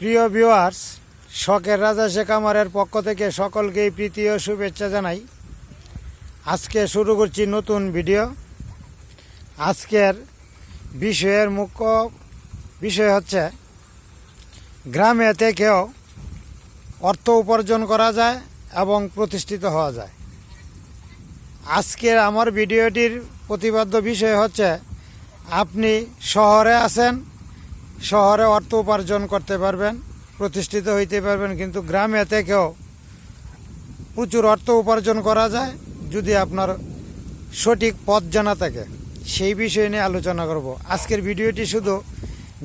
প্রিয় ভিউয়ার্স শখের রাজা শেখ আমারের পক্ষ থেকে সকলকেই প্রীতি ও শুভেচ্ছা জানাই। আজকে শুরু করছি নতুন ভিডিও আজকের বিষয়ের মুখ্য বিষয় হচ্ছে, গ্রামে থেকেও অর্থ উপার্জন করা যায় এবং প্রতিষ্ঠিত হওয়া যায়। আজকের আমার ভিডিওটির প্রতিপাদ্য বিষয় হচ্ছে, আপনি শহরে আছেন শহরে অর্থ উপার্জন করতে পারবেন, প্রতিষ্ঠিত হইতে পারবেন, কিন্তু গ্রামে থেকেও প্রচুর অর্থ উপার্জন করা যায় যদি আপনার সঠিক পথ জানা থাকে। সেই বিষয় নিয়ে আলোচনা করব। আজকের ভিডিওটি শুধু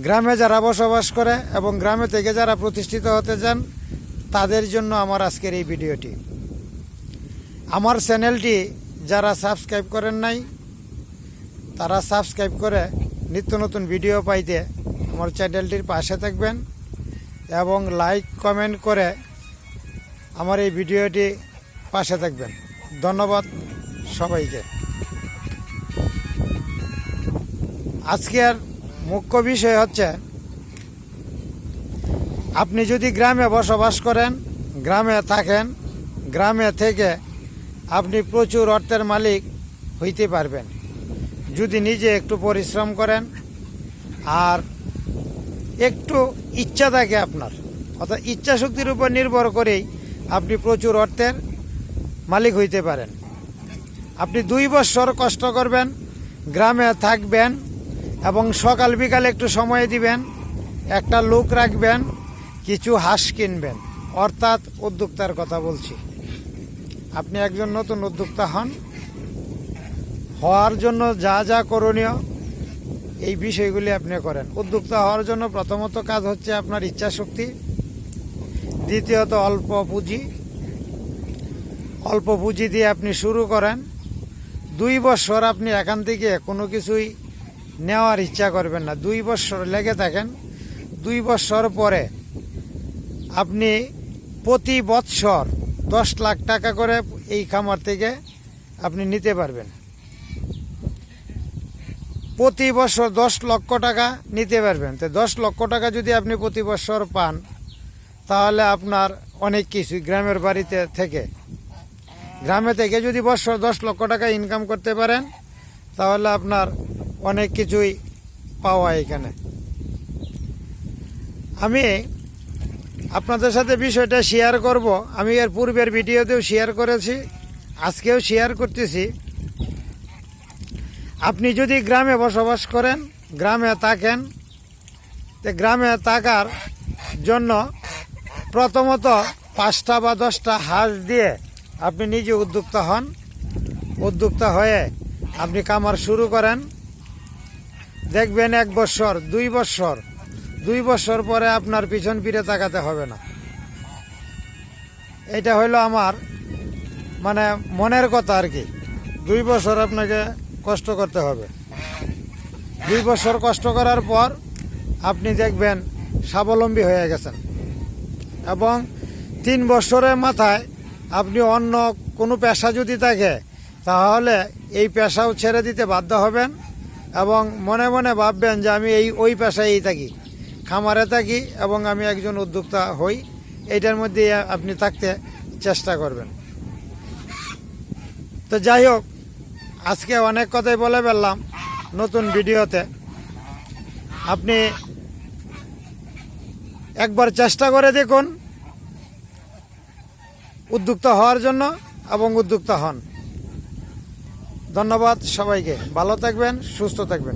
গ্রামে যারা বসবাস করে এবং গ্রামে থেকে যারা প্রতিষ্ঠিত হতে চান, তাদের জন্য আমার আজকের এই ভিডিওটি। আমার চ্যানেলটি যারা সাবস্ক্রাইব করেন নাই, তারা সাবস্ক্রাইব করে নিত্য নতুন ভিডিও পাইতে আমার চ্যানেলটির পাশে থাকবেন এবং লাইক, কমেন্ট করে আমার এই ভিডিওটি পাশে থাকবেন। ধন্যবাদ সবাইকে। আজকের মুখ্য বিষয় হচ্ছে, আপনি যদি গ্রামে বসবাস করেন, গ্রামে থাকেন, গ্রামে থেকে আপনি প্রচুর অর্থের মালিক হইতে পারবেন। যদি নিজে একটু পরিশ্রম করেন, আর একটু ইচ্ছা থাকে আপনার। অর্থাৎ ইচ্ছা শক্তির উপর নির্ভর করেই আপনি প্রচুর অর্থের মালিক হইতে পারেন। আপনি দুই বছর কষ্ট করবেন, গ্রামে থাকবেন এবং সকাল বিকাল একটু সময় দিবেন, একটা লোক রাখবেন, কিছু হাঁস কিনবেন। অর্থাৎ উদ্যোক্তার কথা বলছি। আপনি একজন নতুন উদ্যোক্তা হন। হওয়ার জন্য যা যা করণীয় এই বিষয়গুলি আপনি করেন। উদ্যোক্তা হওয়ার জন্য প্রথমত কাজ হচ্ছে আপনার ইচ্ছা শক্তি দ্বিতীয়ত অল্প পুঁজি। অল্প পুঁজি দিয়ে আপনি শুরু করেন। দুই বছর আপনি এখান থেকে কোনো কিছুই নেওয়ার ইচ্ছা করবেন না। দুই বছর লেগে থাকেন। দুই বছর পরে আপনি প্রতি বৎসর দশ লাখ টাকা করে এই খামার থেকে আপনি নিতে পারবেন। প্রতি বছর দশ লক্ষ টাকা নিতে পারবেন। তো দশ লক্ষ টাকা যদি আপনি প্রতি বছর পান, তাহলে আপনার অনেক কিছু গ্রামের বাড়িতে থেকে। গ্রামে থেকে যদি বছর দশ লক্ষ টাকা ইনকাম করতে পারেন, তাহলে আপনার অনেক কিছুই পাওয়া এখানে। আমি আপনাদের সাথে বিষয়টা শেয়ার করব। আমি এর পূর্বের ভিডিওতেও শেয়ার করেছি, আজকেও শেয়ার করতেছি। আপনি যদি গ্রামে বসবাস করেন, গ্রামে থাকেন গ্রামে থাকার জন্য প্রথমত পাঁচটা বা দশটা হাঁস দিয়ে আপনি নিজে উদ্যোক্তা হন। উদ্যোক্তা হয়ে আপনি কামার শুরু করেন। দেখবেন এক বছর, দুই বছর দুই বছর পরে আপনার পিছন ফিরে তাকাতে হবে না। এটা হইল আমার মানে মনের কথা আর কি। দুই বছর আপনাকে কষ্ট করতে হবে। দুই বছর কষ্ট করার পর আপনি দেখবেন স্বাবলম্বী হয়ে গেছেন। এবং তিন বছরের মাথায় আপনি অন্য কোনো পেশা যদি থাকে, তাহলে এই পেশাও ছেড়ে দিতে বাধ্য হবেন এবং মনে মনে ভাববেন যে আমি এই, ওই পেশায়ই থাকি, খামারে থাকি এবং আমি একজন উদ্যোক্তা হই। এইটার মধ্যে আপনি থাকতে চেষ্টা করবেন। তো যাই হোক আজকে অনেক কথাই বলে ফেললাম নতুন ভিডিওতে। আপনি একবার চেষ্টা করে দেখুন, উদ্যোক্তা হওয়ার জন্য এবং উদ্যোক্তা হন। ধন্যবাদ সবাইকে। ভালো থাকবেন, সুস্থ থাকবেন।